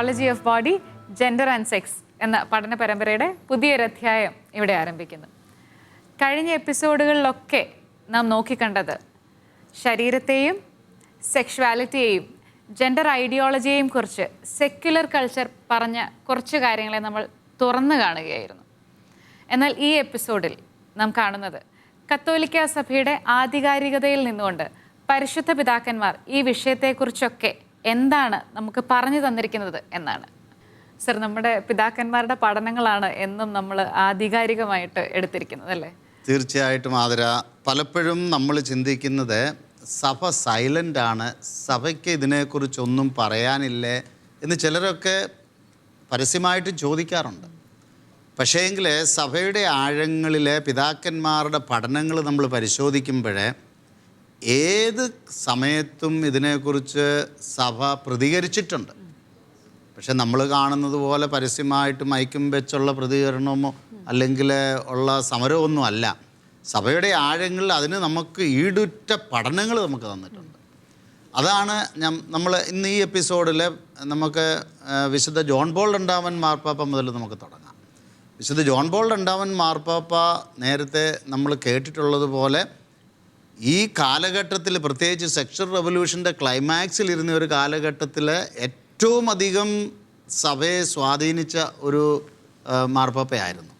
Theology of body gender and sex എന്ന പഠന പരമ്പരയുടെ പുതിയൊരധ്യായം ഇവിടെ ആരംഭിക്കുന്നു. കഴിഞ്ഞ എപ്പിസോഡുകളിലൊക്കെ നാം നോക്കിക്കണ്ടത് ശരീരത്തെയും സെക്ഷുവാലിറ്റിയെയും ജെൻഡർ ഐഡിയോളജിയെയും കുറിച്ച് സെക്യുലർ കൾച്ചർ പറഞ്ഞ കുറച്ച് കാര്യങ്ങളെ നമ്മൾ തുറന്നു കാണുകയായിരുന്നു. എന്നാൽ ഈ എപ്പിസോഡിൽ നാം കാണുന്നത് കത്തോലിക്ക സഭയുടെ ആധികാരികതയിൽ നിന്നുകൊണ്ട് പരിശുദ്ധ പിതാക്കന്മാർ ഈ വിഷയത്തെക്കുറിച്ചൊക്കെ എന്താണ് നമുക്ക് പറഞ്ഞു തന്നിരിക്കുന്നത് എന്നാണ്. സർ നമ്മുടെ പിതാക്കന്മാരുടെ പഠനങ്ങളാണ് എന്നും നമ്മൾ ആധികാരികമായിട്ട് എടുത്തിരിക്കുന്നത് അല്ലേ? തീർച്ചയായിട്ടും ആതിര. പലപ്പോഴും നമ്മൾ ചിന്തിക്കുന്നത് സഭ സൈലന്റ് ആണ് സഭയ്ക്ക് ഇതിനെക്കുറിച്ചൊന്നും പറയാനില്ലേ എന്ന് ചിലരൊക്കെ പരസ്യമായിട്ട് ചോദിക്കാറുണ്ട്. പക്ഷേങ്കിൽ സഭയുടെ ആഴങ്ങളിലെ പിതാക്കന്മാരുടെ പഠനങ്ങൾ നമ്മൾ പരിശോധിക്കുമ്പോൾ ഏത് സമയത്തും ഇതിനെക്കുറിച്ച് സഭ പ്രതികരിച്ചിട്ടുണ്ട്. പക്ഷെ നമ്മൾ കാണുന്നത് പോലെ പരസ്യമായിട്ട് മയക്കും വെച്ചുള്ള പ്രതികരണമോ അല്ലെങ്കിൽ ഉള്ള സമരമൊന്നും അല്ല. സഭയുടെ ആഴങ്ങളിൽ അതിന് നമുക്ക് ഈടുറ്റ പഠനങ്ങൾ നമുക്ക് തന്നിട്ടുണ്ട്. അതാണ് ഞാൻ നമ്മൾ ഇന്ന് ഈ എപ്പിസോഡിൽ നമുക്ക് വിശുദ്ധ ജോൺ ബോൾ രണ്ടാമൻ മാർപ്പാപ്പ മുതൽ നമുക്ക് തുടങ്ങാം. വിശുദ്ധ ജോൺ ബോൾ രണ്ടാമൻ മാർപ്പാപ്പ നേരത്തെ നമ്മൾ കേട്ടിട്ടുള്ളതുപോലെ ഈ കാലഘട്ടത്തിൽ പ്രത്യേകിച്ച് സെക്ഷൽ റവല്യൂഷന്റെ ക്ലൈമാക്സിൽ ഇരുന്ന ഒരു കാലഘട്ടത്തിൽ ഏറ്റവും അധികം സഭയെ സ്വാധീനിച്ച ഒരു മാർപ്പാപ്പയായിരുന്നു.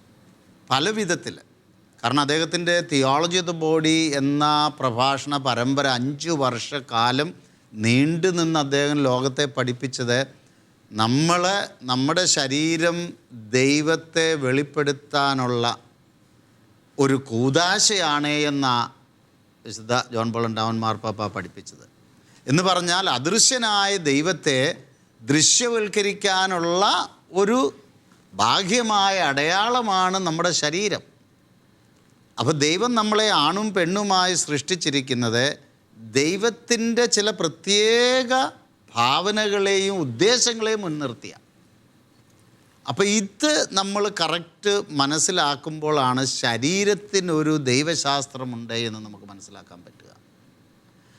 പല വിധത്തിൽ. കാരണം അദ്ദേഹത്തിന്റെ തിയോളജി ഓഫ് ദ ബോഡി എന്ന പ്രഭാഷണ പരമ്പര അഞ്ച് വർഷക്കാലം നീണ്ടു നിന്ന് അദ്ദേഹം ലോകത്തെ പഠിപ്പിച്ചത് നമ്മൾ നമ്മുടെ ശരീരം ദൈവത്തെ വെളിപ്പെടുത്താനുള്ള ഒരു കൂതാശയാണ് എന്ന വിശുദ്ധ ജോൺ പോളണ്ടാവൻ മാർപ്പാപ്പ പഠിപ്പിച്ചത്. എന്ന് പറഞ്ഞാൽ അദൃശ്യനായ ദൈവത്തെ ദൃശ്യവൽക്കരിക്കാനുള്ള ഒരു ഭാഗ്യമായ അടയാളമാണ് നമ്മുടെ ശരീരം. അപ്പോൾ ദൈവം നമ്മളെ ആണും പെണ്ണുമായി സൃഷ്ടിച്ചിരിക്കുന്നത് ദൈവത്തിന്റെ ചില പ്രത്യേക ഭാവനകളെയും ഉദ്ദേശങ്ങളെയും മുൻനിർത്തിയാണ് അപ്പോൾ ഇത് നമ്മൾ കറക്റ്റ് മനസ്സിലാക്കുമ്പോഴാണ് ശരീരത്തിനൊരു ദൈവശാസ്ത്രമുണ്ട് എന്ന് നമുക്ക് മനസ്സിലാക്കാൻ പറ്റുക.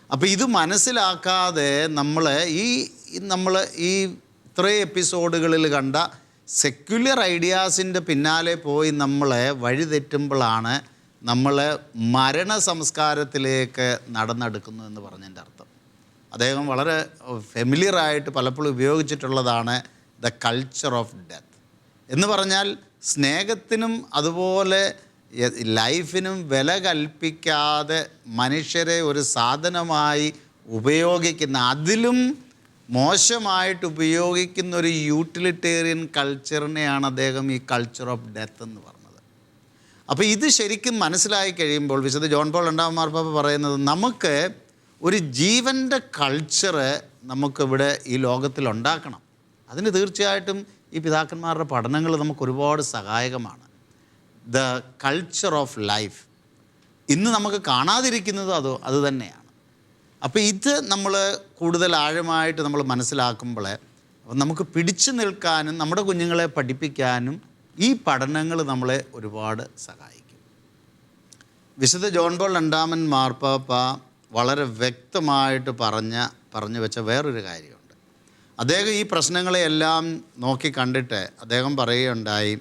അപ്പോൾ ഇത് മനസ്സിലാക്കാതെ നമ്മൾ ഈ നമ്മൾ ഈ ഇത്രയും എപ്പിസോഡുകളിൽ കണ്ട സെക്യുലർ ഐഡിയാസിന്റെ പിന്നാലെ പോയി നമ്മളെ വഴിതെറ്റുമ്പോഴാണ് നമ്മൾ മരണ സംസ്കാരത്തിലേക്ക് നടന്നെടുക്കുന്നു എന്ന് പറഞ്ഞതിന്റെ അർത്ഥം. അദ്ദേഹം വളരെ ഫെമിലിയറായിട്ട് പലപ്പോഴും ഉപയോഗിച്ചിട്ടുള്ളതാണ് ദ കൾച്ചർ ഓഫ് ഡെത്ത് എന്ന് പറഞ്ഞാൽ സ്നേഹത്തിനും അതുപോലെ ലൈഫിനും വില കൽപ്പിക്കാതെ മനുഷ്യരെ ഒരു സാധനമായി ഉപയോഗിക്കുന്ന അതിലും മോശമായിട്ട് ഉപയോഗിക്കുന്ന ഒരു യൂട്ടിലിറ്റേറിയൻ കൾച്ചറിനെയാണ് അദ്ദേഹം ഈ കൾച്ചർ ഓഫ് ഡെത്ത് എന്ന് പറഞ്ഞത്. അപ്പോൾ ഇത് ശരിക്കും മനസ്സിലായി കഴിയുമ്പോൾ വിശുദ്ധ ജോൺ പോൾ രണ്ടാം പറയുന്നത് നമുക്ക് ഒരു ജീവന്റെ കൾച്ചറ് നമുക്കിവിടെ ഈ ലോകത്തിൽ ഉണ്ടാക്കണം. അതിന് തീർച്ചയായിട്ടും ഈ പിതാക്കന്മാരുടെ പഠനങ്ങൾ നമുക്ക് ഒരുപാട് സഹായകമാണ്. ദ കൾച്ചർ ഓഫ് ലൈഫ് ഇന്ന് നമുക്ക് കാണാതിരിക്കുന്നത് അതോ അത് തന്നെയാണ്. അപ്പോൾ ഇത് നമ്മൾ കൂടുതൽ ആഴമായിട്ട് നമ്മൾ മനസ്സിലാക്കുമ്പോൾ നമുക്ക് പിടിച്ചു നിൽക്കാനും നമ്മുടെ കുഞ്ഞുങ്ങളെ പഠിപ്പിക്കാനും ഈ പഠനങ്ങൾ നമ്മളെ ഒരുപാട് സഹായിക്കും. വിശുദ്ധ ജോൺ പോൾ രണ്ടാമൻ മാർപ്പാപ്പ വളരെ വ്യക്തമായിട്ട് പറഞ്ഞ പറഞ്ഞു വെച്ച വേറൊരു കാര്യമുണ്ട്. അദ്ദേഹം ഈ പ്രശ്നങ്ങളെയെല്ലാം നോക്കി കണ്ടിട്ട് അദ്ദേഹം പറയുകയുണ്ടായി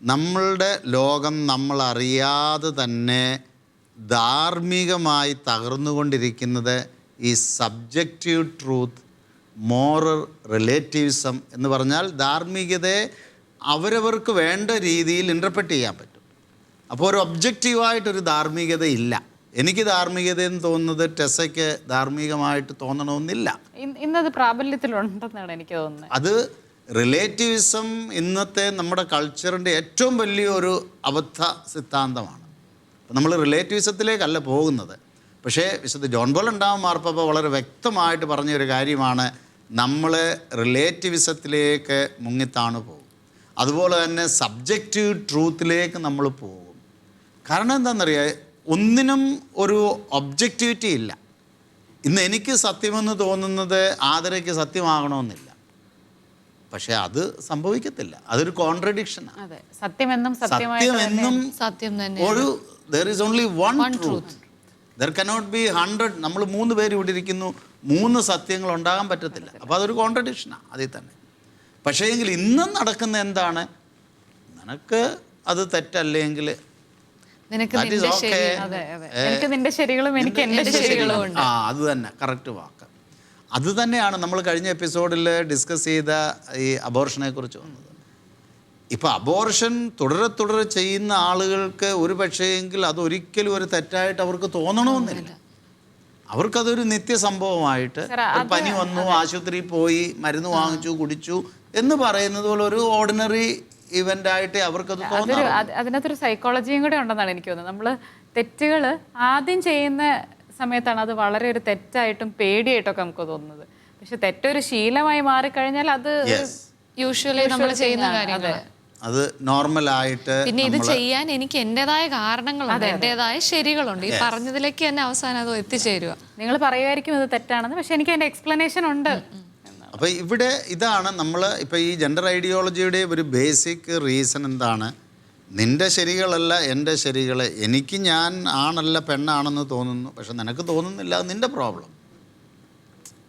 നമ്മളുടെ ലോകം നമ്മൾ അറിയാതെ തന്നെ ധാർമ്മികമായി തകർന്നുകൊണ്ടിരിക്കുന്നത് ഈ സബ്ജക്റ്റീവ് ട്രൂത്ത് മോറൽ റിലേറ്റീവിസം എന്ന് പറഞ്ഞാൽ ധാർമ്മികതയെ അവരവർക്ക് വേണ്ട രീതിയിൽ ഇന്റർപ്രറ്റ് ചെയ്യാൻ പറ്റും. അപ്പോൾ ഒരു ഒബ്ജക്റ്റീവായിട്ടൊരു ധാർമ്മികത ഇല്ല എനിക്ക് ധാർമ്മികത എന്ന് തോന്നുന്നത് ടെസയ്ക്ക് ധാർമ്മികമായിട്ട് തോന്നണമെന്നില്ല. ഇന്ന് ഇന്നത് പ്രാബല്യത്തിലുണ്ടെന്നാണ് എനിക്ക് തോന്നുന്നത്. അത് റിലേറ്റീവിസം ഇന്നത്തെ നമ്മുടെ കൾച്ചറിന്റെ ഏറ്റവും വലിയൊരു അബദ്ധ സിദ്ധാന്തമാണ്. നമ്മൾ റിലേറ്റീവിസത്തിലേക്കല്ല പോകുന്നത്. പക്ഷേ വിശുദ്ധ ജോൺ ബോൾ ഉണ്ടാവും മാർപ്പാപ്പ വളരെ വ്യക്തമായിട്ട് പറഞ്ഞ ഒരു കാര്യമാണ് നമ്മൾ റിലേറ്റീവിസത്തിലേക്ക് മുങ്ങിത്താണ് പോകും. അതുപോലെ തന്നെ സബ്ജക്റ്റീവ് ട്രൂത്തിലേക്ക് നമ്മൾ പോകും. കാരണം എന്താണെന്നറിയാം? ഒന്നിനും ഒരു ഒബ്ജക്റ്റിവിറ്റി ഇല്ല. ഇന്ന് എനിക്ക് സത്യമെന്ന് തോന്നുന്നത് ആദരയ്ക്ക് സത്യമാകണമെന്നില്ല. പക്ഷേ അത് സംഭവിക്കത്തില്ല. അതൊരു കോൺട്രഡിക്ഷനാണ് അതെ. സത്യമെന്നും സത്യമായിട്ട് സത്യം എന്നും സത്യം തന്നെ. ഒരു there is only one truth there cannot be hundred നമ്മൾ മൂന്ന് പേര് ഇവിടെ ഇരിക്കുന്നു. മൂന്ന് സത്യങ്ങൾ ഉണ്ടാകാൻ പറ്റത്തില്ല. അപ്പോൾ അതൊരു കോൺട്രഡിക്ഷനാണ് അതിൽ തന്നെ. പക്ഷേ എങ്കിൽ ഇന്നും നടക്കുന്ന എന്താണ്? നിനക്ക് അത് തെറ്റല്ലെങ്കിൽ നിനക്ക് നിന്റെ ശരി അതെ അതെ. എനിക്ക് നിന്റെ ശരികളും എനിക്ക് എന്റെ ശരികളും ഉണ്ട്. ആ അത് തന്നെ. കറക്റ്റ് വാക്ക്. അത് തന്നെയാണ് നമ്മൾ കഴിഞ്ഞ എപ്പിസോഡിൽ ഡിസ്കസ് ചെയ്ത ഈ അബോർഷനെ കുറിച്ച് വന്നത്. ഇപ്പൊ അബോർഷൻ തുടരെ തുടരെ ചെയ്യുന്ന ആളുകൾക്ക് ഒരു പക്ഷേയെങ്കിൽ അതൊരിക്കലും ഒരു തെറ്റായിട്ട് അവർക്ക് തോന്നണമെന്നില്ല. അവർക്കതൊരു നിത്യസംഭവമായിട്ട് സംഭവമായിട്ട് പനി വന്നു ആശുപത്രിയിൽ പോയി മരുന്ന് വാങ്ങിച്ചു കുടിച്ചു എന്ന് പറയുന്നത് പോലെ ഒരു ഓർഡിനറി ഇവന്റ് ആയിട്ട് അവർക്കത് തോന്നാറുണ്ട് അതിനകത്തൊരു സൈക്കോളജിയും കൂടെ ഉണ്ടെന്നാണ് എനിക്ക് തോന്നുന്നത്. നമ്മൾ തെറ്റുകൾ ആദ്യം ചെയ്യുന്ന സമയത്താണ് അത് വളരെ ഒരു തെറ്റായിട്ടും പേടിയായിട്ടൊക്കെ നമുക്ക് തോന്നുന്നത്. പക്ഷെ തെറ്റൊരു ശീലമായി മാറിക്കഴിഞ്ഞാൽ അത് യൂഷ്വലി നമ്മൾ ചെയ്യുന്ന കാര്യങ്ങൾ അത്. നോർമലായിട്ട് പിന്നെ ഇത് ചെയ്യാൻ എനിക്ക് എന്റേതായ കാരണങ്ങളുണ്ട്. എന്റേതായ ശരികളുണ്ട്. ഈ പറഞ്ഞതിലേക്ക് തന്നെ അവസാനം അത് എത്തിച്ചേരുക നിങ്ങൾ പറയുമായിരിക്കും ഇത് തെറ്റാണെന്ന്. പക്ഷെ എനിക്ക് അതിന്റെ എക്സ്പ്ലനേഷൻ ഉണ്ട്. അപ്പോൾ ഇവിടെ ഇതാണ് നമ്മൾ ഇപ്പോൾ ഈ ജെൻഡർ ഐഡിയോളജിയുടെ ഒരു ബേസിക് റീസൺ എന്താണ്? നിന്റെ ശരികളല്ല എന്റെ ശരികൾ എനിക്ക് ഞാൻ ആണല്ല പെണ്ണാണെന്ന് തോന്നുന്നു. പക്ഷെ നിനക്ക് തോന്നുന്നില്ല അത് നിന്റെ പ്രോബ്ലം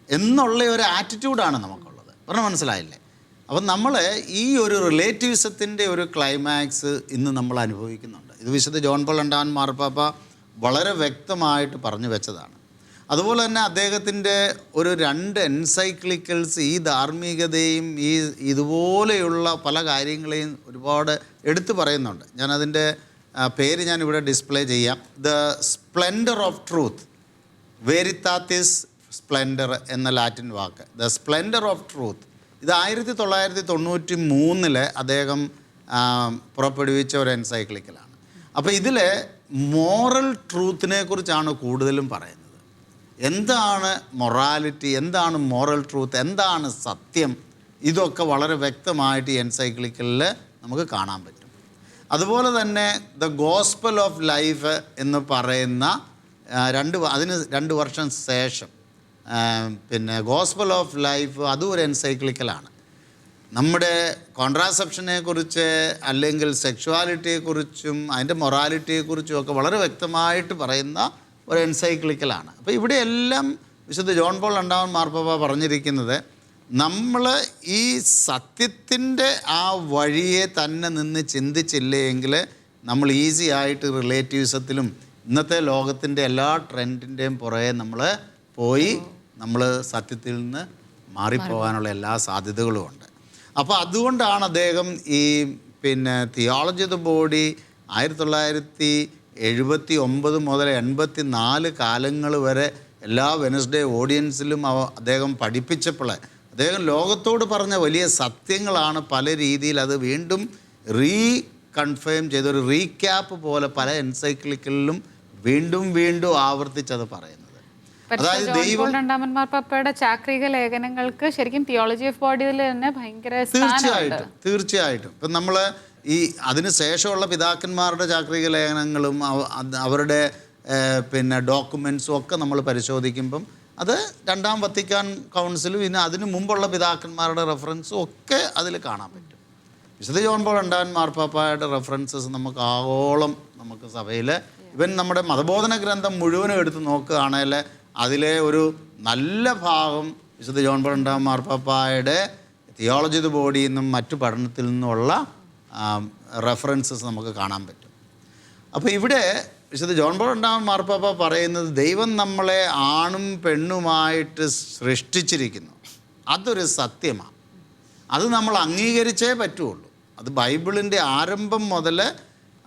എന്നുള്ള ഒരു ആറ്റിറ്റ്യൂഡാണ് നമുക്കുള്ളത്. പറഞ്ഞാൽ മനസ്സിലായില്ലേ? അപ്പം നമ്മൾ ഈ ഒരു റിലേറ്റീവ്സത്തിന്റെ ഒരു ക്ലൈമാക്സ് ഇന്ന് നമ്മൾ അനുഭവിക്കുന്നുണ്ട്. ഇത് വിശുദ്ധ ജോൺ പോൾ രണ്ടാമൻ മാർപ്പാപ്പ വളരെ വ്യക്തമായിട്ട് പറഞ്ഞു വെച്ചതാണ്. അതുപോലെ തന്നെ അദ്ദേഹത്തിന്റെ ഒരു രണ്ട് എൻസൈക്ലിക്കൽസ് ഈ ധാർമ്മികതയും ഈ ഇതുപോലെയുള്ള പല കാര്യങ്ങളെയും ഒരുപാട് എടുത്തു പറയുന്നുണ്ട്. ഞാനതിന്റെ പേര് ഞാൻ ഇവിടെ ഡിസ്പ്ലേ ചെയ്യാം ദ സ്പ്ലെൻഡർ ഓഫ് ട്രൂത്ത് വേരിത്താത്തിസ് സ്പ്ലെൻഡർ എന്ന ലാറ്റിൻ വാക്ക്. ദ സ്പ്ലെൻഡർ ഓഫ് ട്രൂത്ത് ഇത് ആയിരത്തി തൊള്ളായിരത്തി തൊണ്ണൂറ്റി മൂന്നിൽ അദ്ദേഹം പുറപ്പെടുവിച്ച ഒരു എൻസൈക്ലിക്കലാണ് അപ്പോൾ ഇതിൽ മോറൽ ട്രൂത്തിനെ കുറിച്ചാണ് കൂടുതലും പറയുന്നത്. എന്താണ് മൊറാലിറ്റി? എന്താണ് മോറൽ ട്രൂത്ത്? എന്താണ് സത്യം? ഇതൊക്കെ വളരെ വ്യക്തമായിട്ട് ഈ എൻസൈക്ലിക്കലിൽ നമുക്ക് കാണാൻ പറ്റും. അതുപോലെ തന്നെ ദ ഗോസ്പൽ ഓഫ് ലൈഫ് എന്ന് പറയുന്ന രണ്ട് അതിന് രണ്ട് വർഷം ശേഷം പിന്നെ ഗോസ്പൽ ഓഫ് ലൈഫ് അതും ഒരു എൻസൈക്ലിക്കലാണ്. നമ്മുടെ കോൺട്രാസെപ്ഷനെ കുറിച്ച് അല്ലെങ്കിൽ സെക്ഷുവാലിറ്റിയെക്കുറിച്ചും അതിന്റെ മൊറാലിറ്റിയെക്കുറിച്ചും ഒക്കെ വളരെ വ്യക്തമായിട്ട് പറയുന്ന ഒരു എൻസൈക്ലിക്കലാണ്. അപ്പോൾ ഇവിടെയെല്ലാം വിശുദ്ധ ജോൺ പോൾ രണ്ടാമൻ മാർപ്പാപ്പ പറഞ്ഞിരിക്കുന്നത് നമ്മൾ ഈ സത്യത്തിന്റെ ആ വഴിയെ തന്നെ നിന്ന് ചിന്തിച്ചില്ലെങ്കിൽ നമ്മൾ ഈസി ആയിട്ട് റിലേറ്റീവ്സത്തിലും ഇന്നത്തെ ലോകത്തിന്റെ എല്ലാ ട്രെൻഡിന്റെയും പുറകെ നമ്മൾ പോയി നമ്മൾ സത്യത്തിൽ നിന്ന് മാറിപ്പോകാനുള്ള എല്ലാ സാധ്യതകളും ഉണ്ട്. അപ്പോൾ അതുകൊണ്ടാണ് അദ്ദേഹം ഈ പിന്നെ തിയോളജി ഓഫ് ദ ബോഡി ആയിരത്തി തൊള്ളായിരത്തി എഴുപത്തി ഒമ്പത് മുതൽ എൺപത്തി നാല് കാലങ്ങൾ വരെ എല്ലാ വെനസ്ഡേ ഓഡിയൻസിലും അവ അദ്ദേഹം പഠിപ്പിച്ചപ്പോൾ അദ്ദേഹം ലോകത്തോട് പറഞ്ഞ വലിയ സത്യങ്ങളാണ് പല രീതിയിൽ അത് വീണ്ടും റീ കൺഫേം ചെയ്തൊരു റീക്യാപ്പ് പോലെ പല എൻസൈക്ലിക്കലിലും വീണ്ടും വീണ്ടും ആവർത്തിച്ചത് പറയുന്നത്. അതായത് ദൈവം രണ്ടാമൻ മാർപ്പാപ്പയുടെ ചാക്രിക ലേഖനങ്ങൾക്ക് ശരിക്കും തിയോളജി ഓഫ് ബോഡിയിൽ തന്നെ ഭയങ്കര തീർച്ചയായിട്ടും തീർച്ചയായിട്ടും. ഇപ്പം നമ്മൾ ഈ അതിന് ശേഷമുള്ള പിതാക്കന്മാരുടെ ചാക്രിക ലേഖനങ്ങളും അവരുടെ പിന്നെ ഡോക്യുമെൻസും ഒക്കെ നമ്മൾ പരിശോധിക്കുമ്പം അത് രണ്ടാം വത്തിക്കാൻ കൗൺസിലും ഇനി അതിന് മുമ്പുള്ള പിതാക്കന്മാരുടെ റെഫറൻസും ഒക്കെ അതിൽ കാണാൻ പറ്റും. വിശുദ്ധ ജോൺ പോൾ രണ്ടാം മാർപ്പാപ്പായുടെ റെഫറൻസസ് നമുക്ക് ആഗോളം നമുക്ക് സഭയിൽ ഇവൻ നമ്മുടെ മതബോധന ഗ്രന്ഥം മുഴുവനും എടുത്ത് നോക്കുകയാണെങ്കിൽ അതിലെ ഒരു നല്ല ഭാഗം വിശുദ്ധ ജോൺ പോൾ രണ്ടാം മാർപ്പാപ്പായുടെ തിയോളജി ബോഡിയിൽ നിന്നും മറ്റു പഠനത്തിൽ നിന്നുമുള്ള റെഫറൻസസ് നമുക്ക് കാണാൻ പറ്റും. അപ്പോൾ ഇവിടെ വിശുദ്ധ ജോൺ ബോൾ രണ്ടാമൻ മാർപ്പാപ്പ പറയുന്നത് ദൈവം നമ്മളെ ആണും പെണ്ണുമായിട്ട് സൃഷ്ടിച്ചിരിക്കുന്നു. അതൊരു സത്യമാണ് അത് നമ്മൾ അംഗീകരിച്ചേ പറ്റുള്ളൂ. അത് ബൈബിളിന്റെ ആരംഭം മുതൽ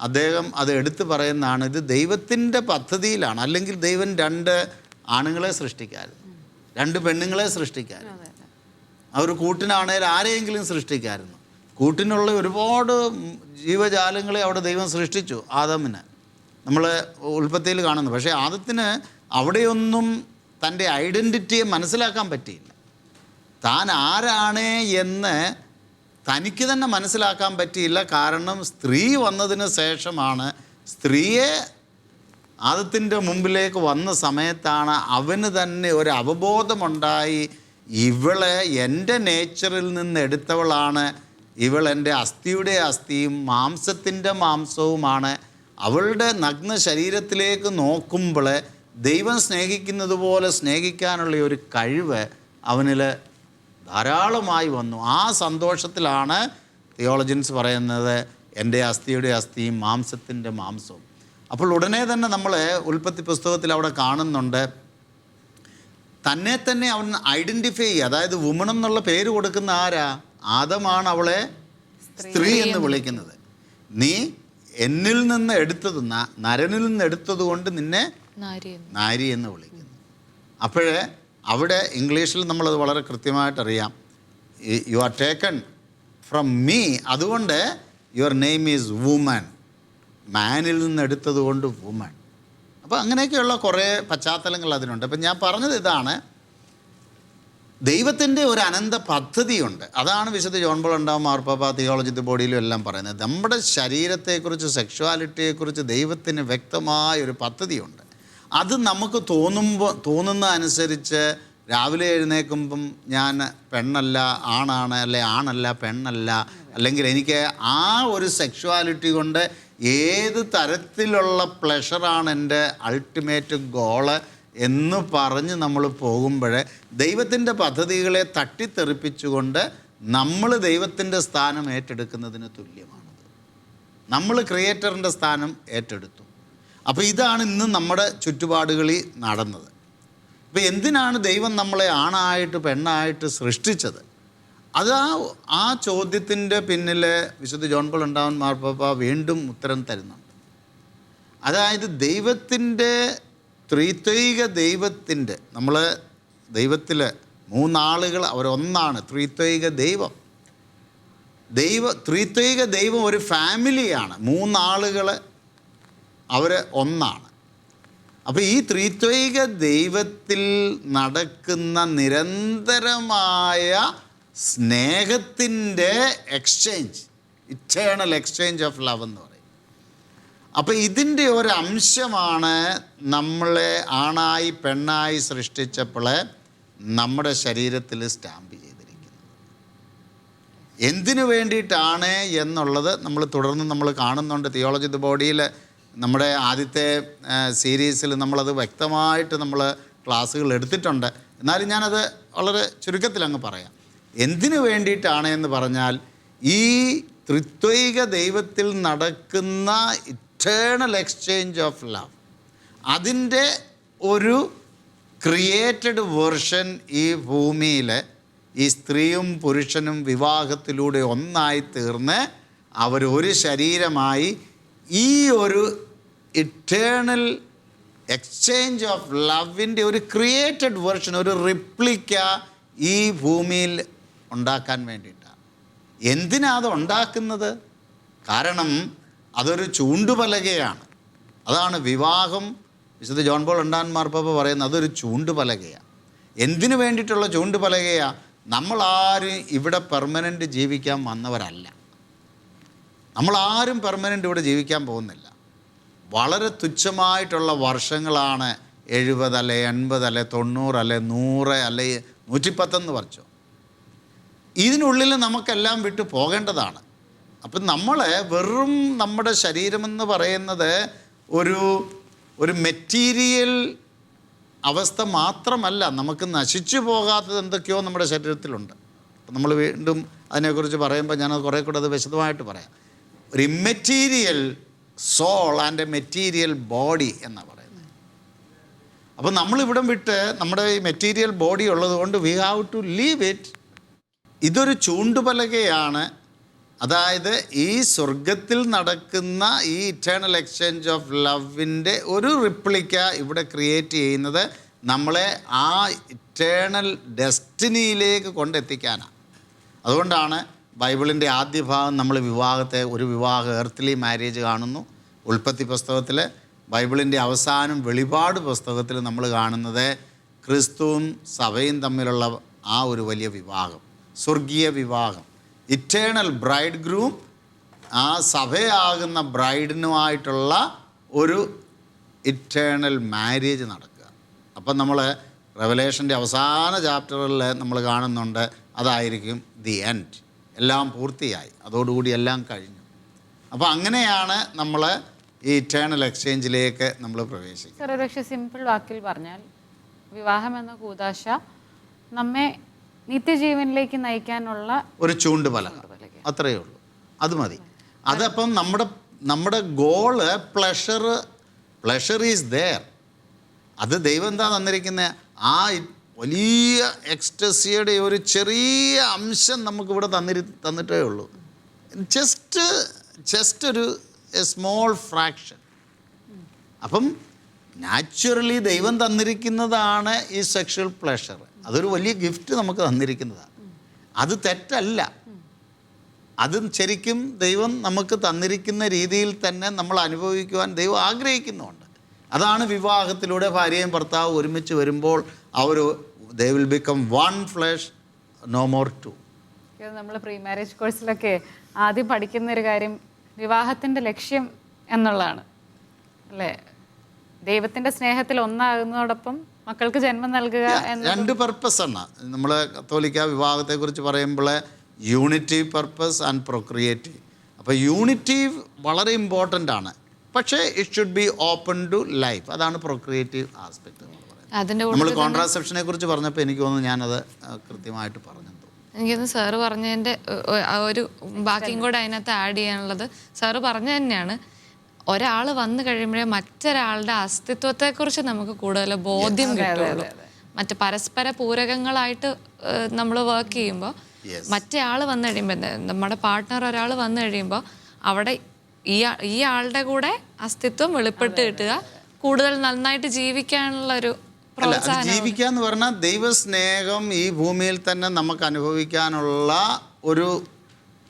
അദ്ദേഹം അത് എടുത്തു പറയുന്നതാണ്. ഇത് ദൈവത്തിന്റെ പദ്ധതിയിലാണ്. അല്ലെങ്കിൽ ദൈവം രണ്ട് ആണുങ്ങളെ സൃഷ്ടിക്കാറ്. രണ്ട് പെണ്ണുങ്ങളെ സൃഷ്ടിക്കാറ്. അവർ കൂട്ടിനാണേൽ ആരെയെങ്കിലും സൃഷ്ടിക്കായിരുന്നു കൂട്ടിനുള്ള ഒരുപാട് ജീവജാലങ്ങളെ അവിടെ ദൈവം സൃഷ്ടിച്ചു ആദമിന്. നമ്മൾ ഉൽപ്പത്തിയിൽ കാണുന്നു. പക്ഷേ ആദത്തിന് അവിടെയൊന്നും തന്റെ ഐഡന്റിറ്റിയെ മനസ്സിലാക്കാൻ പറ്റിയില്ല. താൻ ആരാണ് എന്ന് തനിക്ക് തന്നെ മനസ്സിലാക്കാൻ പറ്റിയില്ല. കാരണം സ്ത്രീ വന്നതിന് ശേഷമാണ് സ്ത്രീയെ ആദത്തിന്റെ മുമ്പിലേക്ക് വന്ന സമയത്താണ് അവന് തന്നെ ഒരു അവബോധമുണ്ടായി. ഇവളെ എന്റെ നേച്ചറിൽ നിന്ന് എടുത്തവളാണ്. ഇവൾ എന്റെ അസ്ഥിയുടെ അസ്ഥിയും മാംസത്തിന്റെ മാംസവുമാണ്. അവളുടെ നഗ്ന ശരീരത്തിലേക്ക് നോക്കുമ്പോൾ ദൈവം സ്നേഹിക്കുന്നത് പോലെ സ്നേഹിക്കാനുള്ള ഒരു കഴിവ് അവനിൽ ധാരാളമായി വന്നു. ആ സന്തോഷത്തിലാണ് തിയോളജിൻസ് പറയുന്നത് എന്റെ അസ്ഥിയുടെ അസ്ഥിയും മാംസത്തിന്റെ മാംസവും. അപ്പോൾ ഉടനെ തന്നെ നമ്മൾ ഉൽപ്പത്തി പുസ്തകത്തിൽ അവിടെ കാണുന്നുണ്ട്. തന്നെ തന്നെ അവൻ ഐഡന്റിഫൈ ചെയ്യുക അതായത് വുമൺ എന്നുള്ള പേര് കൊടുക്കുന്ന ആരാ? ആദമാണ് അവളെ സ്ത്രീ എന്ന് വിളിക്കുന്നത്. നീ എന്നിൽ നിന്ന് എടുത്തത് നരനിൽ നിന്ന് എടുത്തത് കൊണ്ട് നിന്നെ നാരി എന്ന്. വിളിക്കുന്നു. അപ്പോഴേ അവിടെ ഇംഗ്ലീഷിൽ നമ്മളത് വളരെ കൃത്യമായിട്ട് അറിയാം you are taken from me അതുകൊണ്ട് യുവർ നെയിം ഈസ് വുമൻ മാനിൽ നിന്ന് എടുത്തത് കൊണ്ട് വുമൻ അപ്പോൾ അങ്ങനെയൊക്കെയുള്ള കുറേ പശ്ചാത്തലങ്ങൾ അതിനുണ്ട്. അപ്പം ഞാൻ പറഞ്ഞത് ഇതാണ്. ദൈവത്തിന്റെ ഒരു അനന്ത പദ്ധതിയുണ്ട്. അതാണ് വിശുദ്ധ ജോൺ പോൾ ഉണ്ടാവും മാർപ്പാപ്പ തിയോളജി ബോഡിയിലും എല്ലാം പറയുന്നത്. നമ്മുടെ ശരീരത്തെക്കുറിച്ച് സെക്ഷുവാലിറ്റിയെക്കുറിച്ച് ദൈവത്തിന് വ്യക്തമായ ഒരു പദ്ധതിയുണ്ട്. അത് നമുക്ക് തോന്നുമ്പോൾ തോന്നുന്ന അനുസരിച്ച് രാവിലെ എഴുന്നേൽക്കുമ്പം ഞാൻ പെണ്ണല്ല ആണാണ് അല്ലെ ആണല്ല പെണ്ണല്ല അല്ലെങ്കിൽ എനിക്ക് ആ ഒരു സെക്ഷുവാലിറ്റി കൊണ്ട് ഏത് തരത്തിലുള്ള പ്ലഷറാണ് എന്റെ അൾട്ടിമേറ്റ് ഗോൾ എന്ന് പറഞ്ഞ് നമ്മൾ പോകുമ്പോഴേ ദൈവത്തിന്റെ പദ്ധതികളെ തട്ടിത്തെറിപ്പിച്ചുകൊണ്ട് നമ്മൾ ദൈവത്തിന്റെ സ്ഥാനം ഏറ്റെടുക്കുന്നതിന് തുല്യമാണത്. നമ്മൾ ക്രിയേറ്ററിന്റെ സ്ഥാനം ഏറ്റെടുത്തു. അപ്പോൾ ഇതാണ് ഇന്ന് നമ്മുടെ ചുറ്റുപാടുകളിൽ നടന്നത്. അപ്പോൾ എന്തിനാണ് ദൈവം നമ്മളെ ആണായിട്ട് പെണ്ണായിട്ട് സൃഷ്ടിച്ചത്? അത് ആ ആ ചോദ്യത്തിന്റെ പിന്നിൽ വിശുദ്ധ ജോൺ പോൾ ഉണ്ടാവൻ മാർപ്പാപ്പ വീണ്ടും ഉത്തരം തരുന്നുണ്ട്. അതായത് ദൈവത്തിന്റെ ത്രിത്വൈക ദൈവത്തിന്റെ നമ്മൾ ദൈവത്തിൽ മൂന്നാളുകൾ അവരൊന്നാണ് ത്രിത്വൈക ദൈവം. ദൈവ ത്രിത്വൈക ദൈവം ഒരു ഫാമിലിയാണ് മൂന്നാളുകൾ അവർ ഒന്നാണ്. അപ്പോൾ ഈ ത്രിത്വൈക ദൈവത്തിൽ നടക്കുന്ന നിരന്തരമായ സ്നേഹത്തിന്റെ exchange eternal exchange of love എന്ന് പറയും. അപ്പോൾ ഇതിന്റെ ഒരു അംശമാണ് നമ്മളെ ആണായി പെണ്ണായി സൃഷ്ടിച്ചപ്പോൾ നമ്മുടെ ശരീരത്തിൽ സ്റ്റാമ്പ് ചെയ്തിരിക്കുന്നത്. എന്തിനു വേണ്ടിയിട്ടാണ് എന്നുള്ളത് നമ്മൾ തുടർന്ന് നമ്മൾ കാണുന്നുണ്ട്. തിയോളജി ദ ബോഡിയിൽ നമ്മുടെ ആദ്യത്തെ സീരീസിൽ നമ്മളത് വ്യക്തമായിട്ട് നമ്മൾ ക്ലാസ്സുകൾ എടുത്തിട്ടുണ്ട്. എന്നാലും ഞാനത് വളരെ ചുരുക്കത്തിൽ അങ്ങ് പറയാം. എന്തിനു വേണ്ടിയിട്ടാണ് എന്ന് പറഞ്ഞാൽ ഈ ത്രിത്വൈക ദൈവത്തിൽ നടക്കുന്ന ഇറ്റേണൽ എക്സ്ചേഞ്ച് ഓഫ് ലവ് അതിന്റെ ഒരു ക്രിയേറ്റഡ് വേർഷൻ ഈ ഭൂമിയിൽ ഈ സ്ത്രീയും പുരുഷനും വിവാഹത്തിലൂടെ ഒന്നായി തീർന്ന് അവർ ഒരു ശരീരമായി ഈ ഒരു ഇറ്റേണൽ എക്സ്ചേഞ്ച് ഓഫ് ലവിന്റെ ഒരു ക്രിയേറ്റഡ് വേർഷൻ ഒരു റിപ്ലിക്ക ഈ ഭൂമിയിൽ ഉണ്ടാക്കാൻ വേണ്ടിയിട്ടാണ്. എന്തിനാ അത് ഉണ്ടാക്കുന്നത്? കാരണം അതൊരു ചൂണ്ടുപലകയാണ്. അതാണ് വിവാഹം. വിശുദ്ധ ജോൺ പോൾ ഉണ്ടാൻ മാർപ്പാപ്പ പറയുന്നത് അതൊരു ചൂണ്ടുപലകയാണ്. എന്തിനു വേണ്ടിയിട്ടുള്ള ചൂണ്ടുപലകയാണ് നമ്മളാരും ഇവിടെ പെർമനന്റ് ജീവിക്കാൻ വന്നവരല്ല. നമ്മളാരും പെർമനന്റ് ഇവിടെ ജീവിക്കാൻ പോകുന്നില്ല. വളരെ തുച്ഛമായിട്ടുള്ള വർഷങ്ങളാണ് എഴുപത് അല്ലെ എൺപത് അല്ലെ തൊണ്ണൂറ് അല്ലെ നൂറ് അല്ലെ നൂറ്റിപ്പത്തെന്ന് വർഷം ഇതിനുള്ളിൽ നമുക്കെല്ലാം വിട്ടു പോകേണ്ടതാണ്. അപ്പം നമ്മൾ വെറും നമ്മുടെ ശരീരമെന്ന് പറയുന്നത് ഒരു ഒരു മെറ്റീരിയൽ അവസ്ഥ മാത്രമല്ല നമുക്ക് നശിച്ചു പോകാത്തത് എന്തൊക്കെയോ നമ്മുടെ ശരീരത്തിലുണ്ട്. അപ്പം നമ്മൾ വീണ്ടും അതിനെക്കുറിച്ച് പറയുമ്പോൾ ഞാനത് കുറേ കൂടെ അത് വിശദമായിട്ട് പറയാം. ഒരു immaterial soul and a material body എന്നാണ് പറയുന്നത്. അപ്പോൾ നമ്മളിവിടം വിട്ട് നമ്മുടെ ഈ മെറ്റീരിയൽ ബോഡി ഉള്ളതുകൊണ്ട് we have to leave it ഇതൊരു ചൂണ്ടുപലകയാണ് അതായത് ഈ സ്വർഗത്തിൽ നടക്കുന്ന ഈ ഇറ്റേണൽ എക്സ്ചേഞ്ച് ഓഫ് ലവിന്റെ ഒരു റിപ്ലിക്ക ഇവിടെ ക്രിയേറ്റ് ചെയ്യുന്നത് നമ്മളെ ആ ഇറ്റേണൽ ഡെസ്റ്റിനിയിലേക്ക് കൊണ്ടെത്തിക്കാനാണ് അതുകൊണ്ടാണ് ബൈബിളിന്റെ ആദ്യ ഭാഗം നമ്മൾ വിവാഹത്തെ ഒരു വിവാഹ എർത്തിലി മാരേജ് കാണുന്നു. ഉൽപ്പത്തി പുസ്തകത്തിൽ ബൈബിളിന്റെ അവസാനം വെളിപാട് പുസ്തകത്തിൽ നമ്മൾ കാണുന്നത് ക്രിസ്തുവും സഭയും തമ്മിലുള്ള ആ ഒരു വലിയ വിവാഹം സ്വർഗീയ വിവാഹം. ഇറ്റേണൽ ബ്രൈഡ് ഗ്രൂം ആ സഭയാകുന്ന ബ്രൈഡിനുമായിട്ടുള്ള ഒരു ഇറ്റേണൽ മാരേജ് നടക്കുക. അപ്പം നമ്മൾ റെവലേഷന്റെ അവസാന ചാപ്റ്ററിൽ നമ്മൾ കാണുന്നുണ്ട് അതായിരിക്കും ദി എൻഡ് എല്ലാം പൂർത്തിയായി. അതോടുകൂടി എല്ലാം കഴിഞ്ഞു. അപ്പോൾ അങ്ങനെയാണ് നമ്മൾ ഈ ഇറ്റേണൽ എക്സ്ചേഞ്ചിലേക്ക് നമ്മൾ പ്രവേശിക്കുന്നത്. സിമ്പിൾ വാക്കിൽ പറഞ്ഞാൽ വിവാഹം എന്ന കൂതാശ നമ്മെ നിത്യജീവനിലേക്ക് നയിക്കാനുള്ള ഒരു ചൂണ്ട് പല. അത്രയേ ഉള്ളൂ. അത് മതി. അതപ്പം നമ്മുടെ നമ്മുടെ goal pleasure pleasure is there അത് ദൈവം എന്താ തന്നിരിക്കുന്നത് ആ വലിയ എക്സ്റ്റസിയുടെ ഒരു ചെറിയ അംശം നമുക്കിവിടെ തന്നിരി തന്നിട്ടേ ഉള്ളൂ. ജസ്റ്റ് ജസ്റ്റ് ഒരു സ്മോൾ ഫ്രാക്ഷൻ അപ്പം നാച്ചുറലി ദൈവം തന്നിരിക്കുന്നതാണ് ഈ സെക്ഷൽ പ്ലഷർ അതൊരു വലിയ ഗിഫ്റ്റ് നമുക്ക് തന്നിരിക്കുന്നതാണ്. അത് തെറ്റല്ല. അതും ശരിക്കും ദൈവം നമുക്ക് തന്നിരിക്കുന്ന രീതിയിൽ തന്നെ നമ്മൾ അനുഭവിക്കുവാൻ ദൈവം ആഗ്രഹിക്കുന്നുണ്ട്. അതാണ് വിവാഹത്തിലൂടെ ഭാര്യയും ഭർത്താവും ഒരുമിച്ച് വരുമ്പോൾ അവർ they will become one flesh no more two നമ്മൾ പ്രീ മാരേജ് കോഴ്സിലൊക്കെ ആദ്യം പഠിക്കുന്ന ഒരു കാര്യം വിവാഹത്തിന്റെ ലക്ഷ്യം എന്നുള്ളതാണ്. അല്ലേ? ദൈവത്തിന്റെ സ്നേഹത്തിൽ ഒന്നാകുന്നതോടൊപ്പം മക്കൾക്ക് ജന്മം നൽകുക എന്ന രണ്ട് പർപ്പസ് ആണ്. നമ്മൾ കത്തോലിക്ക വിവാഹത്തെക്കുറിച്ച് പറയുമ്പോൾ യൂണിറ്റീവ് പർപ്പസ് ആൻഡ് പ്രൊക്രിയേറ്റീവ് അപ്പോൾ യൂണിറ്റീവ് വളരെ ഇമ്പോർട്ടന്റ് ആണ്. പക്ഷേ it should be open to life അതാണ് പ്രൊക്രിയേറ്റീവ് ആസ്പെക്ട് എന്ന് പറയുന്നത്. നമ്മൾ കോൺട്രാസെപ്ഷനെ കുറിച്ച് പറഞ്ഞപ്പോൾ എനിക്ക് തോന്നുന്നു ഞാനത് കൃത്യമായിട്ട് പറഞ്ഞു. എനിക്കൊന്ന് സാറ് പറഞ്ഞതിന്റെ ഒരു ബാക്കിയും കൂടെ അതിനകത്ത് ആഡ് ചെയ്യാനുള്ളത് സാറ് പറഞ്ഞു തന്നെയാണ്. ഒരാൾ വന്നു കഴിയുമ്പോഴേ മറ്റൊരാളുടെ അസ്തിത്വത്തെക്കുറിച്ച് നമുക്ക് കൂടുതൽ ബോധ്യം കിട്ടുള്ളൂ. മറ്റ് പരസ്പര പൂരകങ്ങളായിട്ട് നമ്മൾ വർക്ക് ചെയ്യുമ്പോൾ. മറ്റേ ആൾ വന്നു കഴിയുമ്പോൾ നമ്മുടെ പാർട്ട്ണർ ഒരാൾ വന്നു കഴിയുമ്പോൾ അവിടെ ഈ ഈ ആളുടെ കൂടെ അസ്തിത്വം വെളിപ്പെട്ട് കിട്ടുക കൂടുതൽ നന്നായിട്ട് ജീവിക്കാനുള്ള ഒരു ജീവിക്കുക എന്ന് പറഞ്ഞാൽ ദൈവസ്നേഹം ഈ ഭൂമിയിൽ തന്നെ നമുക്ക് അനുഭവിക്കാനുള്ള ഒരു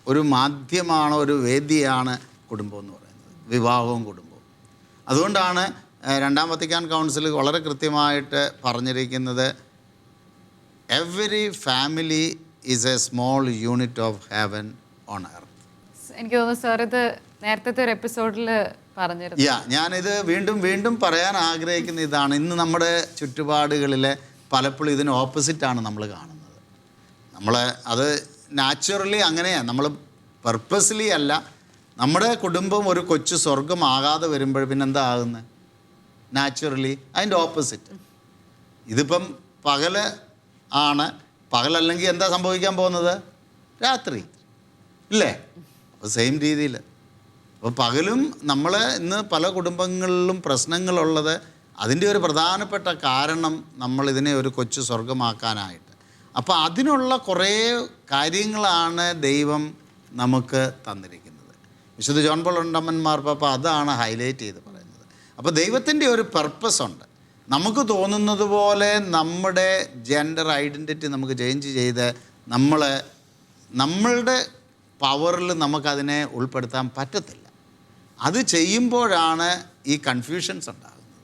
ഒരു മാധ്യമമാണ് ഒരു വേദിയാണ് കുടുംബം എന്ന് പറയുന്നത് വിവാഹവും കുടുംബവും അതുകൊണ്ടാണ് രണ്ടാം വത്തിക്കാൻ കൗൺസിൽ വളരെ കൃത്യമായിട്ട് പറഞ്ഞിരിക്കുന്നത് every family is a small unit of heaven on earth എനിക്ക് തോന്നുന്നു സാർ ഇത് നേരത്തെ ഒരു എപ്പിസോഡിൽ പറഞ്ഞിരുന്നു. യാ ഞാനിത് വീണ്ടും വീണ്ടും പറയാൻ ആഗ്രഹിക്കുന്ന ഇതാണ്. ഇന്ന് നമ്മുടെ ചുറ്റുപാടുകളിലെ പലപ്പോഴും ഇതിന് ഓപ്പോസിറ്റാണ് നമ്മൾ കാണുന്നത്. നമ്മൾ അത് നാച്ചുറലി അങ്ങനെയാണ് നമ്മൾ പർപ്പസ്ലി അല്ല. നമ്മുടെ കുടുംബം ഒരു കൊച്ചു സ്വർഗമാകാതെ വരുമ്പോൾ പിന്നെ എന്താ ആകുന്നത് നാച്ചുറലി അതിന്റെ ഓപ്പോസിറ്റ് ഇതിപ്പം പകൽ ആണ്. പകലല്ലെങ്കിൽ എന്താ സംഭവിക്കാൻ പോകുന്നത്? രാത്രി. ഇല്ലേ? അപ്പോൾ സെയിം രീതിയിൽ. അപ്പോൾ പകലും നമ്മൾ ഇന്ന് പല കുടുംബങ്ങളിലും പ്രശ്നങ്ങളുള്ളത് അതിന്റെ ഒരു പ്രധാനപ്പെട്ട കാരണം നമ്മൾ ഇതിനെ ഒരു കൊച്ചു സ്വർഗമാക്കാനായിട്ട്. അപ്പോൾ അതിനുള്ള കുറേ കാര്യങ്ങളാണ് ദൈവം നമുക്ക് തന്നിരിക്കുന്നത്. വിശുദ്ധ ജോൺ പോൾ ഉണ്ടമ്മന്മാർ പാപ്പ അതാണ് ഹൈലൈറ്റ് ചെയ്ത് പറയുന്നത്. അപ്പോൾ ദൈവത്തിന്റെ ഒരു പർപ്പസ് ഉണ്ട്. നമുക്ക് തോന്നുന്നത് പോലെ നമ്മുടെ ജെൻഡർ ഐഡന്റിറ്റി നമുക്ക് ചേഞ്ച് ചെയ്ത് നമ്മൾ നമ്മളുടെ പവറിൽ നമുക്കതിനെ ഉൾപ്പെടുത്താൻ പറ്റത്തില്ല. അത് ചെയ്യുമ്പോഴാണ് ഈ കൺഫ്യൂഷൻസ് ഉണ്ടാകുന്നത്.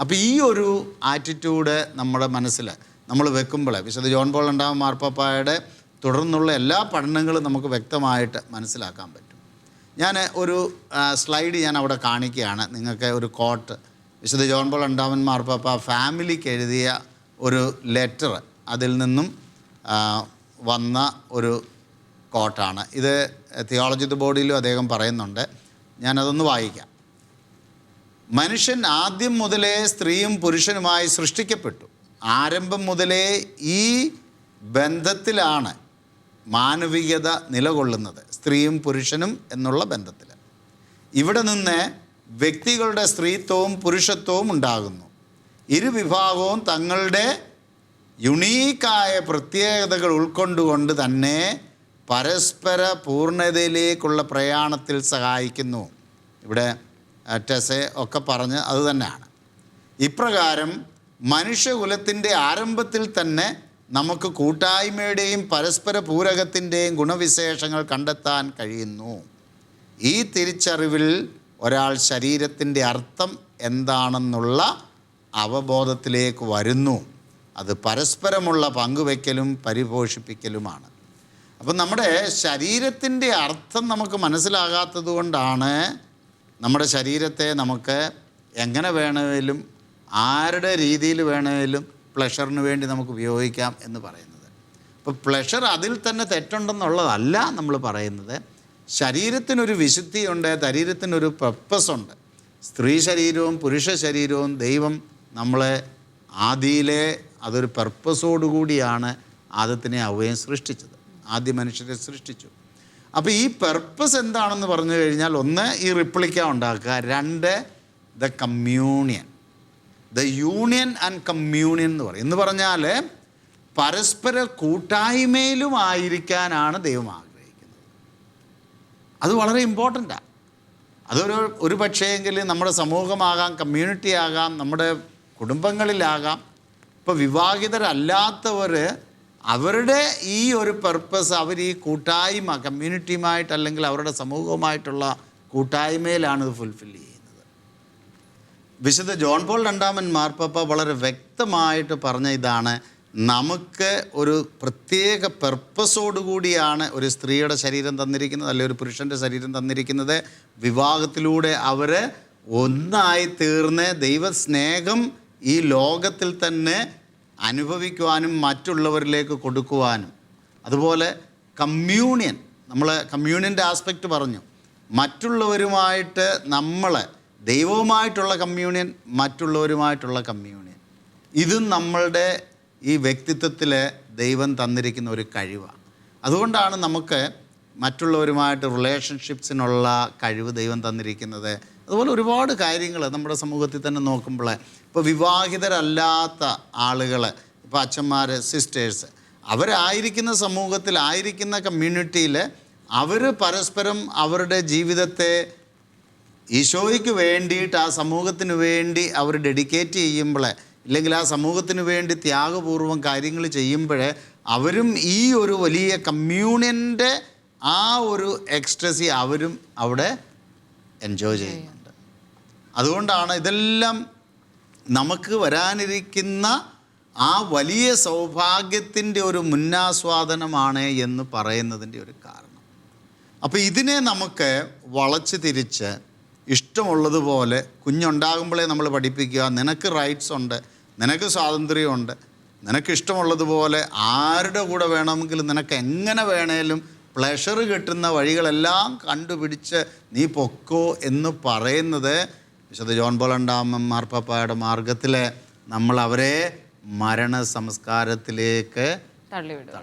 അപ്പോൾ ഈ ഒരു ആറ്റിറ്റ്യൂഡ് നമ്മുടെ മനസ്സിൽ നമ്മൾ വെക്കുമ്പോൾ വിശുദ്ധ ജോൺ പോൾ ഉണ്ടാകും മാർപ്പാപ്പായുടെ തുടർന്നുള്ള എല്ലാ പഠനങ്ങളും നമുക്ക് വ്യക്തമായിട്ട് മനസ്സിലാക്കാൻ പറ്റും. ഞാൻ ഒരു സ്ലൈഡ് ഞാൻ അവിടെ കാണിക്കുകയാണ്. നിങ്ങൾക്ക് ഒരു കോട്ട് വിശുദ്ധ ജോൺ പോൾ അണ്ടാമൻ മാർപ്പാപ്പ ഫാമിലിക്ക് എഴുതിയ ഒരു ലെറ്റർ അതിൽ നിന്നും വന്ന ഒരു കോട്ടാണ് ഇത് തിയോളജി ബോഡിയിലും അദ്ദേഹം പറയുന്നുണ്ട്. ഞാനതൊന്ന് വായിക്കാം. മനുഷ്യൻ ആദ്യം മുതലേ സ്ത്രീയും പുരുഷനുമായി സൃഷ്ടിക്കപ്പെട്ടു. ആരംഭം മുതലേ ഈ ബന്ധത്തിലാണ് മാനവികത നിലകൊള്ളുന്നത്. സ്ത്രീയും പുരുഷനും എന്നുള്ള ബന്ധത്തിൽ ഇവിടെ നിന്ന് വ്യക്തികളുടെ സ്ത്രീത്വവും പുരുഷത്വവും ഉണ്ടാകുന്നു. ഇരുവിഭാഗവും തങ്ങളുടെ യുണീക്കായ പ്രത്യേകതകൾ ഉൾക്കൊണ്ടുകൊണ്ട് തന്നെ പരസ്പര പൂർണതയിലേക്കുള്ള പ്രയാണത്തിൽ സഹായിക്കുന്നു. ഇവിടെ ടെസെ ഒക്കെ പറഞ്ഞ് അത് തന്നെയാണ്. ഇപ്രകാരം മനുഷ്യകുലത്തിന്റെ ആരംഭത്തിൽ തന്നെ നമുക്ക് കൂട്ടായ്മയുടെയും പരസ്പര പൂരകത്തിന്റെയും ഗുണവിശേഷങ്ങൾ കണ്ടെത്താൻ കഴിയുന്നു. ഈ തിരിച്ചറിവിൽ ഒരാൾ ശരീരത്തിന്റെ അർത്ഥം എന്താണെന്നുള്ള അവബോധത്തിലേക്ക് വരുന്നു. അത് പരസ്പരമുള്ള പങ്കുവയ്ക്കലും പരിപോഷിപ്പിക്കലുമാണ്. അപ്പം നമ്മുടെ ശരീരത്തിന്റെ അർത്ഥം നമുക്ക് മനസ്സിലാകാത്തത് കൊണ്ടാണ് നമ്മുടെ ശരീരത്തെ നമുക്ക് എങ്ങനെ വേണമെങ്കിലും ആരുടെ രീതിയിൽ വേണമെങ്കിലും പ്ലഷറിന് വേണ്ടി നമുക്ക് ഉപയോഗിക്കാം എന്ന് പറയുന്നത്. അപ്പോൾ പ്ലഷർ അതിൽ തന്നെ തെറ്റുണ്ടെന്നുള്ളതല്ല നമ്മൾ പറയുന്നത്. ശരീരത്തിനൊരു വിശുദ്ധിയുണ്ട് ശരീരത്തിനൊരു പർപ്പസ് ഉണ്ട് സ്ത്രീ ശരീരവും പുരുഷ ശരീരവും ദൈവം നമ്മളെ ആദിയിലെ അതൊരു പർപ്പസോടുകൂടിയാണ് ആദത്തിനെ അവയം സൃഷ്ടിച്ചത്. ആദ്യ മനുഷ്യരെ സൃഷ്ടിച്ചു. അപ്പോൾ ഈ പെർപ്പസ് എന്താണെന്ന് പറഞ്ഞു കഴിഞ്ഞാൽ ഒന്ന് ഈ റിപ്ലിക്ക ഉണ്ടാക്കുക രണ്ട് the communion the union and communion എന്ന് പറയും. എന്ന് പറഞ്ഞാൽ പരസ്പര കൂട്ടായ്മയിലും ആയിരിക്കാനാണ് ദൈവം ആഗ്രഹിക്കുന്നത്. അത് വളരെ ഇമ്പോർട്ടന്റാണ് അതൊരു ഒരു പക്ഷേയെങ്കിൽ നമ്മുടെ സമൂഹമാകാം കമ്മ്യൂണിറ്റി ആകാം നമ്മുടെ കുടുംബങ്ങളിലാകാം. ഇപ്പോൾ വിവാഹിതരല്ലാത്തവർ അവരുടെ ഈ ഒരു പർപ്പസ് അവർ ഈ കൂട്ടായ്മ കമ്മ്യൂണിറ്റിയുമായിട്ട് അല്ലെങ്കിൽ അവരുടെ സമൂഹവുമായിട്ടുള്ള കൂട്ടായ്മയിലാണ് ഇത് ഫുൾഫിൽ ചെയ്യുന്നത്. വിശുദ്ധ ജോൺ പോൾ രണ്ടാമൻ മാർപ്പാപ്പ വളരെ വ്യക്തമായിട്ട് പറഞ്ഞ ഇതാണ് നമുക്ക് ഒരു പ്രത്യേക പെർപ്പസോടുകൂടിയാണ് ഒരു സ്ത്രീയുടെ ശരീരം തന്നിരിക്കുന്നത് അല്ലെങ്കിൽ ഒരു പുരുഷന്റെ ശരീരം തന്നിരിക്കുന്നത്. വിവാഹത്തിലൂടെ അവർ ഒന്നായി തീർന്ന് ദൈവസ്നേഹം ഈ ലോകത്തിൽ തന്നെ അനുഭവിക്കുവാനും മറ്റുള്ളവരിലേക്ക് കൊടുക്കുവാനും. അതുപോലെ കമ്മ്യൂണിയൻ നമ്മൾ കമ്മ്യൂണിയന്റെ ആസ്പെക്റ്റ് പറഞ്ഞു. മറ്റുള്ളവരുമായിട്ട് നമ്മൾ ദൈവവുമായിട്ടുള്ള കമ്മ്യൂണിയൻ മറ്റുള്ളവരുമായിട്ടുള്ള കമ്മ്യൂണിയൻ. ഇതും നമ്മളുടെ ഈ വ്യക്തിത്വത്തിൽ ദൈവം തന്നിരിക്കുന്ന ഒരു കഴിവാണ് അതുകൊണ്ടാണ് നമുക്ക് മറ്റുള്ളവരുമായിട്ട് റിലേഷൻഷിപ്സിനുള്ള കഴിവ് ദൈവം തന്നിരിക്കുന്നത്. അതുപോലെ ഒരുപാട് കാര്യങ്ങൾ നമ്മുടെ സമൂഹത്തിൽ തന്നെ നോക്കുമ്പോൾ ഇപ്പോൾ വിവാഹിതരല്ലാത്ത ആളുകൾ ഇപ്പോൾ അച്ഛന്മാർ സിസ്റ്റേഴ്സ് അവരായിരിക്കുന്ന സമൂഹത്തിൽ ആയിരിക്കുന്ന കമ്മ്യൂണിറ്റിയിൽ അവർ പരസ്പരം അവരുടെ ജീവിതത്തെ ഈശോയ്ക്ക് വേണ്ടിയിട്ട് ആ സമൂഹത്തിന് വേണ്ടി അവർ ഡെഡിക്കേറ്റ് ചെയ്യുമ്പോൾ ഇല്ലെങ്കിൽ ആ സമൂഹത്തിന് വേണ്ടി ത്യാഗപൂർവം കാര്യങ്ങൾ ചെയ്യുമ്പോൾ അവരും ഈ ഒരു വലിയ കമ്മ്യൂണിയന്റെ ആ ഒരു എക്സ്ട്രസി അവരും അവിടെ എൻജോയ് ചെയ്യുന്നുണ്ട്. അതുകൊണ്ടാണ് ഇതെല്ലാം നമുക്ക് വരാനിരിക്കുന്ന ആ വലിയ സൗഭാഗ്യത്തിന്റെ ഒരു മുന്നാസ്വാദനമാണ് എന്ന് പറയുന്നതിന്റെ ഒരു കാരണം. അപ്പോൾ ഇതിനെ നമുക്ക് വളച്ച് തിരിച്ച് ഇഷ്ടമുള്ളതുപോലെ കുഞ്ഞുണ്ടാകുമ്പോഴേ നമ്മൾ പഠിപ്പിക്കുക. നിനക്ക് റൈറ്റ്സ് ഉണ്ട് നിനക്ക് സ്വാതന്ത്ര്യമുണ്ട് നിനക്ക് ഇഷ്ടമുള്ളതുപോലെ ആരുടെ കൂടെ വേണമെങ്കിലും നിനക്ക് എങ്ങനെ വേണേലും പ്ലഷർ കിട്ടുന്ന വഴികളെല്ലാം കണ്ടുപിടിച്ച് നീ പൊക്കോ എന്ന് പറയുന്നത് വിശുദ്ധ ജോൺ ബോളണ്ടാമൻ മാർപ്പാപ്പായുടെ മാർഗത്തിൽ നമ്മൾ അവരെ മരണ സംസ്കാരത്തിലേക്ക് തള്ളിവിടുക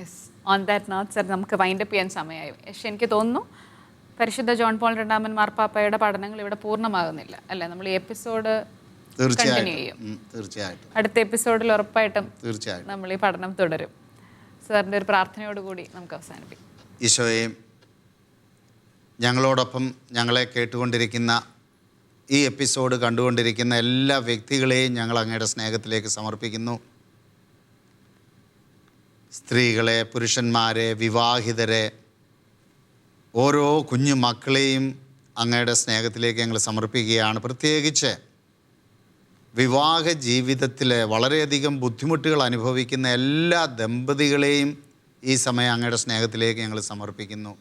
yes on that note sir നമുക്ക് വൈൻഡപ്പ് ചെയ്യാൻ സമയമായി. പക്ഷെ എനിക്ക് തോന്നുന്നു പരിശുദ്ധ ജോൺ പോൾ രണ്ടാമൻ മാർപ്പാപ്പയുടെ പഠനങ്ങൾ ഇവിടെ പൂർണമാകുന്നില്ല. അല്ലേ? നമ്മൾ ഈ എപ്പിസോഡ് തീർച്ചയായിട്ടും. തീർച്ചയായിട്ടും. അടുത്ത എപ്പിസോഡിൽ ഉറപ്പായിട്ടും തീർച്ചയായിട്ടും. നമ്മൾ ഈ പഠനം തുടരും. സാറിന്റെ ഒരു പ്രാർത്ഥനയോടുകൂടി നമുക്ക് അവസാനിപ്പിക്കാം. ഈശോയെ ഞങ്ങളോടൊപ്പം ഞങ്ങളെ കേട്ടുകൊണ്ടിരിക്കുന്ന ഈ എപ്പിസോഡ് കണ്ടുകൊണ്ടിരിക്കുന്ന എല്ലാ വ്യക്തികളെയും ഞങ്ങൾ അങ്ങയുടെ സ്നേഹത്തിലേക്ക് സമർപ്പിക്കുന്നു. സ്ത്രീകളെ പുരുഷന്മാരെ വിവാഹിതരെ ഓരോ കുഞ്ഞു മക്കളെയും അങ്ങയുടെ സ്നേഹത്തിലേക്ക് ഞങ്ങൾ സമർപ്പിക്കുകയാണ്. പ്രത്യേകിച്ച് വിവാഹ ജീവിതത്തിൽ വളരെയധികം ബുദ്ധിമുട്ടുകൾ അനുഭവിക്കുന്ന എല്ലാ ദമ്പതികളെയും ഈ സമയം അങ്ങയുടെ സ്നേഹത്തിലേക്ക് ഞങ്ങൾ സമർപ്പിക്കുന്നു.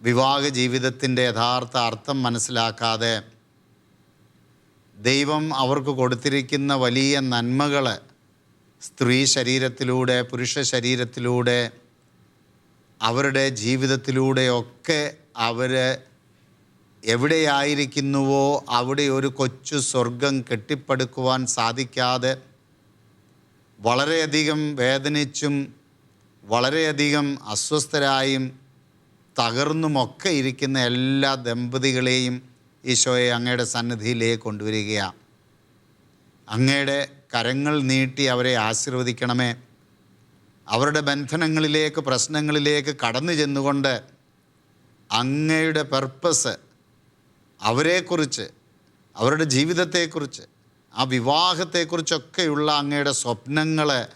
വിവാഹ ജീവിതത്തിന്റെ യഥാർത്ഥ അർത്ഥം മനസ്സിലാക്കാതെ ദൈവം അവർക്ക് കൊടുത്തിരിക്കുന്ന വലിയ നന്മകൾ സ്ത്രീ ശരീരത്തിലൂടെ പുരുഷ ശരീരത്തിലൂടെ അവരുടെ ജീവിതത്തിലൂടെയൊക്കെ അവർ എവിടെയായിരിക്കുന്നുവോ അവിടെ ഒരു കൊച്ചു സ്വർഗം കെട്ടിപ്പടുക്കുവാൻ സാധിക്കാതെ വളരെയധികം വേദനിച്ചും വളരെയധികം അസ്വസ്ഥരായും തകർന്നുമൊക്കെ ഇരിക്കുന്ന എല്ലാ ദമ്പതികളെയും ഈശോയെ അങ്ങയുടെ സന്നിധിയിലേക്ക് കൊണ്ടുവരികയാണ്. അങ്ങയുടെ കരങ്ങൾ നീട്ടി അവരെ ആശീർവദിക്കണമേ. അവരുടെ ബന്ധനങ്ങളിലേക്ക് പ്രശ്നങ്ങളിലേക്ക് കടന്നു ചെന്നുകൊണ്ട് അങ്ങയുടെ പർപ്പസ് അവരെക്കുറിച്ച് അവരുടെ ജീവിതത്തെക്കുറിച്ച് ആ വിവാഹത്തെക്കുറിച്ചൊക്കെയുള്ള അങ്ങയുടെ സ്വപ്നങ്ങൾ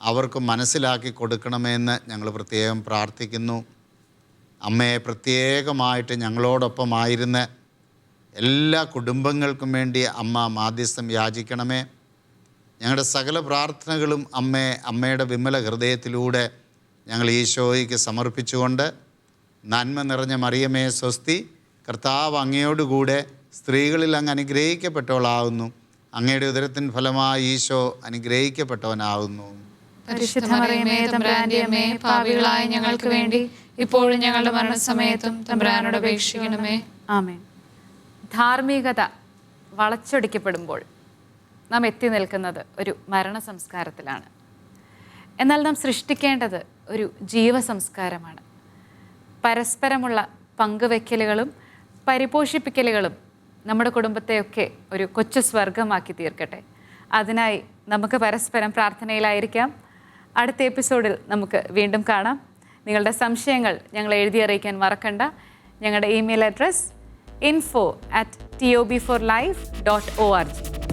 അവർക്ക് മനസ്സിലാക്കി കൊടുക്കണമെന്ന് ഞങ്ങൾ പ്രത്യേകം പ്രാർത്ഥിക്കുന്നു. അമ്മയെ പ്രത്യേകമായിട്ട് ഞങ്ങളോടൊപ്പമായിരുന്ന് എല്ലാ കുടുംബങ്ങൾക്കും വേണ്ടി അമ്മ മാധ്യസ്ഥം യാചിക്കണമേ. ഞങ്ങളുടെ സകല പ്രാർത്ഥനകളും അമ്മയെ അമ്മയുടെ വിമല ഹൃദയത്തിലൂടെ ഞങ്ങൾ ഈശോയ്ക്ക് സമർപ്പിച്ചുകൊണ്ട് നന്മ നിറഞ്ഞ മറിയമേ സ്വസ്തി കർത്താവ് അങ്ങയോടുകൂടെ സ്ത്രീകളിൽ അങ്ങ് അനുഗ്രഹിക്കപ്പെട്ടവളാവുന്നു. അങ്ങയുടെ ഉദരത്തിൻ ഫലമായി ഈശോ അമ്മേ പാപികളായ ഞങ്ങൾക്ക് വേണ്ടി ഇപ്പോഴും ഞങ്ങളുടെ മരണസമയത്തും തമ്പുരാനോട് അപേക്ഷിക്കണമേ. ആമേൻ. ധാർമ്മികത വളച്ചൊടിക്കപ്പെടുമ്പോൾ നാം എത്തി നിൽക്കുന്നത് ഒരു മരണ സംസ്കാരത്തിലാണ് എന്നാൽ നാം സൃഷ്ടിക്കേണ്ടത് ഒരു ജീവ സംസ്കാരമാണ് പരസ്പരമുള്ള പങ്കുവെക്കലുകളും പരിപോഷിപ്പിക്കലുകളും നമ്മുടെ കുടുംബത്തെയൊക്കെ ഒരു കൊച്ചു സ്വർഗമാക്കി തീർക്കട്ടെ. അതിനായി നമുക്ക് പരസ്പരം പ്രാർത്ഥനയിലായിരിക്കാം. അടുത്ത എപ്പിസോഡിൽ നമുക്ക് വീണ്ടും കാണാം. നിങ്ങളുടെ സംശയങ്ങൾ ഞങ്ങൾ എഴുതി അറിയിക്കാൻ മറക്കണ്ട. ഞങ്ങളുടെ email address info at T O B four life dot O R G